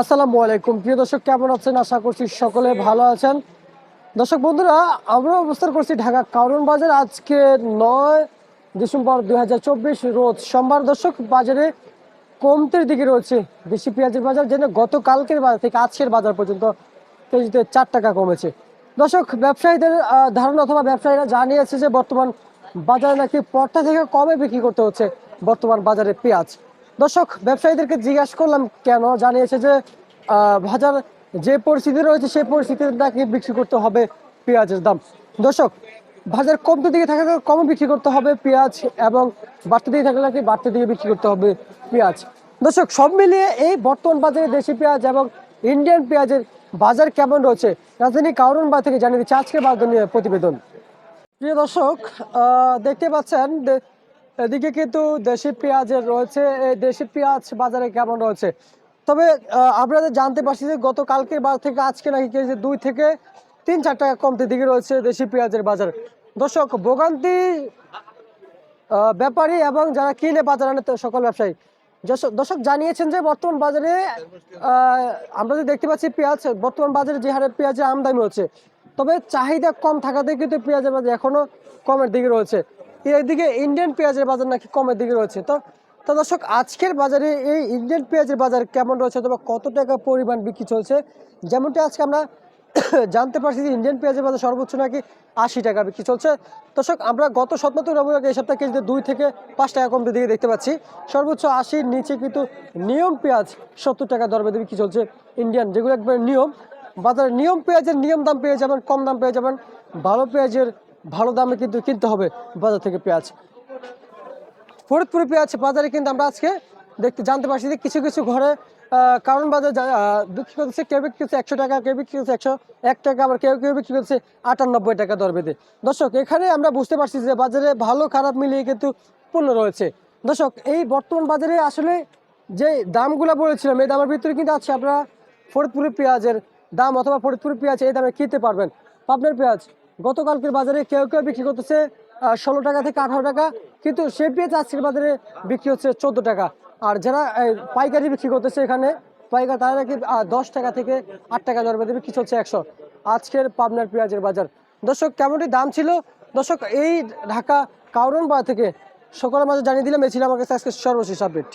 আসসালামু আলাইকুম। প্রিয় দর্শক, কেমন আছেন? আশা করছি সকলে ভালো আছেন। দর্শক বন্ধুরা, আমরা অবস্থান করছি ঢাকা কারণ বাজার। আজকে নয় ডিসেম্বর দু হাজার চব্বিশ, রোজ সোমবার। দর্শক, বাজারে কমতির দিকে রয়েছে দেশি পেঁয়াজের বাজার, যেন গতকালকের বাজার থেকে আজকের বাজার পর্যন্ত কেজিতে চার টাকা কমেছে। দর্শক, ব্যবসায়ীদের ধারণা অথবা ব্যবসায়ীরা জানিয়েছে যে বর্তমান বাজারে নাকি পর্তা থেকে কমে বিক্রি করতে হচ্ছে বর্তমান বাজারে পেঁয়াজ। দর্শক, ব্যবসায়ীদেরকে জিজ্ঞাসা করলাম কেন? জানিয়েছে যে বাজার যে পরিস্থিতি রয়েছে, সেই পরিস্থিতিতে নাকি বিক্রি করতে হবে পেঁয়াজের দাম। দর্শক, বাজার কমতে দিকে থাকলে কমে বিক্রি করতে হবে পেঁয়াজ এবং বাড়তে দিকে থাকলে নাকি বাড়তে দিকে বিক্রি করতে হবে পেঁয়াজ। দর্শক, সব মিলিয়ে এই বর্তমান বাজারে দেশি পেঁয়াজ এবং ইন্ডিয়ান পেঁয়াজের বাজার কেমন রয়েছে? রাজধানী কারণ বা থেকে জানিয়ে দিচ্ছে আজকের বাজার নিয়ে প্রতিবেদন। প্রিয় দর্শক দেখতে পাচ্ছেন এদিকে কিন্তু দেশি পেঁয়াজের রয়েছে। দেশি পেঁয়াজ বাজারে কেমন রয়েছে? তবে আপনাদের জানতে পারছি যে গতকালকের বাজার থেকে আজকে নাকি কেজি দুই থেকে তিন চার টাকা কমতে দিকে রয়েছে দেশি পেঁয়াজের বাজার। দর্শক, ভোগান্তি ব্যাপারী এবং যারা কিনে বাজার আনে সকল ব্যবসায়ী। দর্শক- জানিয়েছেন যে বর্তমান বাজারে আমরা যে দেখতে পাচ্ছি পেঁয়াজ, বর্তমান বাজারে যে হারে পেঁয়াজের আমদানি হচ্ছে। তবে চাহিদা কম থাকাতে কিন্তু পেঁয়াজের বাজার এখনও কমের দিকে রয়েছে। এদিকে ইন্ডিয়ান পেঁয়াজের বাজার নাকি কমের দিকে রয়েছে। তো তো দর্শক, আজকের বাজারে এই ইন্ডিয়ান পেঁয়াজের বাজার কেমন রয়েছে অথবা কত টাকা পরিমাণ বিক্রি চলছে? যেমনটি আজকে আমরা জানতে পারছি যে ইন্ডিয়ান পেঁয়াজের বাজার সর্বোচ্চ নাকি আশি টাকা বিক্রি চলছে। দর্শক, আমরা গত সপ্তাহ রবিবার এই সপ্তাহে কেজিতে দুই থেকে পাঁচ টাকা কমতে দিকে দেখতে পাচ্ছি। সর্বোচ্চ আশির নিচে কিন্তু নিয়ম পেঁয়াজ সত্তর টাকা দর বেঁধে বিক্রি চলছে ইন্ডিয়ান যেগুলো একবার নিয়ম। বাজারে নিয়ম পেঁয়াজের নিয়ম দাম পেয়ে যাবেন, কম দাম পেয়ে যাবেন ভালো পেঁয়াজের ভালো দামে কিন্তু কিনতে হবে বাজার থেকে পেঁয়াজ। ফরিদপুরে পেঁয়াজ বাজারে কিন্তু আমরা আজকে দেখতে, জানতে পারছি যে কিছু কিছু ঘরে কারণ বাজার বিক্রি করতেছে, কেউ বিক্রি করছে একশো টাকা, কেউ বিক্রি করছে একশো, এক টাকা, আবার কেউ কেউ বিক্রি করছে আটানব্বই টাকা দর বেঁধে। দর্শক, এখানে আমরা বুঝতে পারছি যে বাজারে ভালো খারাপ মিলিয়ে কিন্তু পণ্য রয়েছে। দর্শক, এই বর্তমান বাজারে আসলে যে দামগুলো বলেছিলাম, এই দামের ভিতরে কিন্তু আছে আপনারা ফরিদপুরের পেঁয়াজের দাম অথবা ফরিদপুরের পেঁয়াজ এই দামে কিনতে পারবেন। পাবনার পেঁয়াজ গতকালকের বাজারে কেউ কেউ বিক্রি করতেছে ষোলো টাকা থেকে আঠারো টাকা, কিন্তু সে পেঁয়াজ আজকের বাজারে বিক্রি হচ্ছে চোদ্দ টাকা। আর যারা পাইকারি বিক্রি করতেছে এখানে, পাইকার তারা নাকি দশ টাকা থেকে আট টাকা দর বেঁধে বিক্রি হচ্ছে একশো। আজকের পাবনার পেঁয়াজের বাজার। দর্শক, কেমনটি দাম ছিল? দর্শক, এই ঢাকা কাউরন বাজার থেকে সকলের মাঝে জানিয়ে দিলাম, এই ছিল আমার কাছে আজকে সর্বশেষ আপডেট